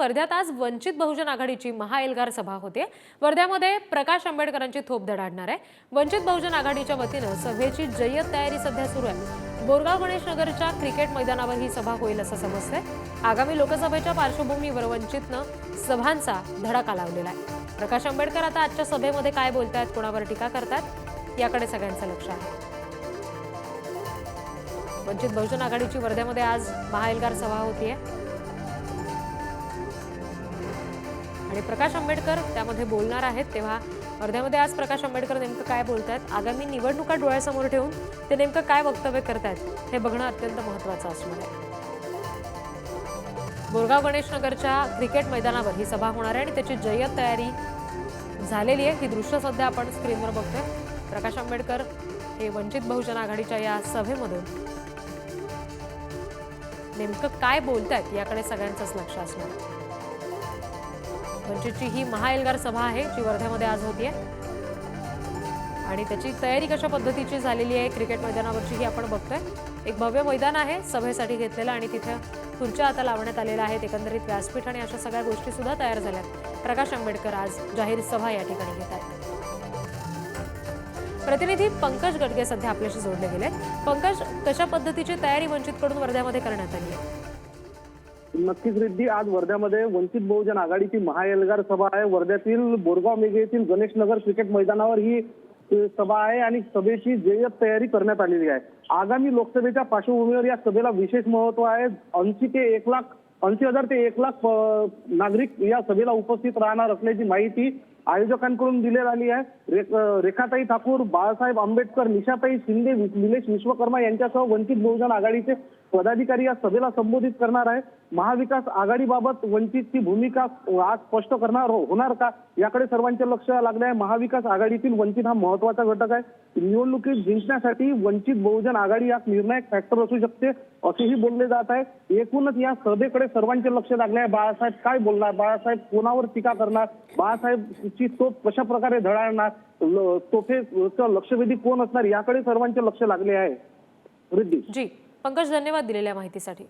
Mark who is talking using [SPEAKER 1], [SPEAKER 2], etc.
[SPEAKER 1] वर्ध्यात आज वंचित बहुजन आघाडीची महाएल्गार सभा होते. वर्ध्यामध्ये प्रकाश आंबेडकरांची थोप धडाडणार आहे. वंचित बहुजन आघाडीच्या वतीनं सभेची जय्यत तयारी सध्या सुरू आहे. बोरगाव गणेश नगरच्या क्रिकेट मैदानावर ही सभा होईल असं समजतंय. आगामी लोकसभेच्या पार्श्वभूमीवर वंचितनं सभांचा धडाका लावलेला आहे. प्रकाश आंबेडकर आता आजच्या सभेमध्ये काय बोलतायत कोणावर टीका करतात याकडे सगळ्यांचं लक्ष आहे. वंचित बहुजन आघाडीची वर्ध्यामध्ये आज महाएल्गार सभा होतीये. आहे प्रकाश आंबेडकर त्यामध्ये बोलणार आहेत तेव्हा अर्ध्यामध्ये आज प्रकाश आंबेडकर नेमकं काय बोलतायत आगामी निवडणुका डोळ्यासमोर ठेवून ते नेमकं काय वक्तव्य करतायत हे बघणं अत्यंत महत्त्वाचं असणार आहे. बोरगाव गणेशनगरच्या क्रिकेट मैदानावर ही सभा होणार आहे आणि त्याची जय्यत तयारी झालेली आहे. ही दृश्य सध्या आपण स्क्रीनवर बघतोय. प्रकाश आंबेडकर हे वंचित बहुजन आघाडीच्या या सभेमधून नेमकं काय बोलत आहेत याकडे सगळ्यांचंच लक्ष असणार आहे. म्हणजे वंचितची ही महाएल्गार सभा आहे जी वर्ध्यामध्ये आज होतीये. आणि त्याची तयारी कशा पद्धतीची झालेली आहे क्रिकेट मैदानावरची ही आपण बघतोय. एक भव्य मैदान आहे सभेसाठी घेतलेलं आणि तिथे खुर्च्या आता लावण्यात आलेल्या आहेत. एकंदरीत व्यासपीठ आणि अशा सगळ्या गोष्टी सुद्धा तयार झाल्यात. प्रकाश आंबेडकर आज जाहीर सभा या ठिकाणी घेत आहेत. प्रतिनिधी पंकज गडगे सध्या आपल्याशी जोडले गेले पंकज कशा पद्धतीची तयारी वंचितकडून वर्ध्यामध्ये करण्यात आली आहे?
[SPEAKER 2] नक्कीच रेड्डी आज वर्ध्यामध्ये वंचित बहुजन आघाडीची महाएल्गार सभा आहे. वर्ध्यातील बोरगाव मेघे येथील गणेश नगर क्रिकेट मैदानावर ही सभा आहे आणि सभेची जय्यत तयारी करण्यात आलेली आहे. आगामी लोकसभेच्या पार्श्वभूमीवर या सभेला विशेष महत्त्व आहे. ऐंशी ते एक लाख ऐंशी हजार ते एक लाख नागरिक या सभेला उपस्थित राहणार असल्याची माहिती आयोजकांकडून दिली आली आहे. रे रेखाताई ठाकूर बाळासाहेब आंबेडकर निशाताई शिंदे निलेश विश्वकर्मा यांच्यासह वंचित बहुजन आघाडीचे पदाधिकारी या सभेला संबोधित करणार आहे. महाविकास आघाडीबाबत वंचितची भूमिका आज स्पष्ट करणार हो-, होणार का? याकडे सर्वांचे लक्ष लागले आहे. महाविकास आघाडीतील वंचित हा महत्त्वाचा घटक आहे. निवडणुकीत जिंकण्यासाठी वंचित बहुजन आघाडी हा निर्णायक फॅक्टर असू शकते असेही बोलले जात आहे. एकूणच या सभेकडे सर्वांचे लक्ष लागले आहे. बाळासाहेब काय बोलणार? बाळासाहेब कोणावर टीका करणार? बाळासाहेबची तोफ कशा प्रकारे धडाळणार ल- तोफेचं लक्षवेधी कोण असणार? याकडे सर्वांचे लक्ष लागले आहे. रिद्धी
[SPEAKER 1] जी. पंकज धन्यवाद दिलेल्या माहितीसाठी.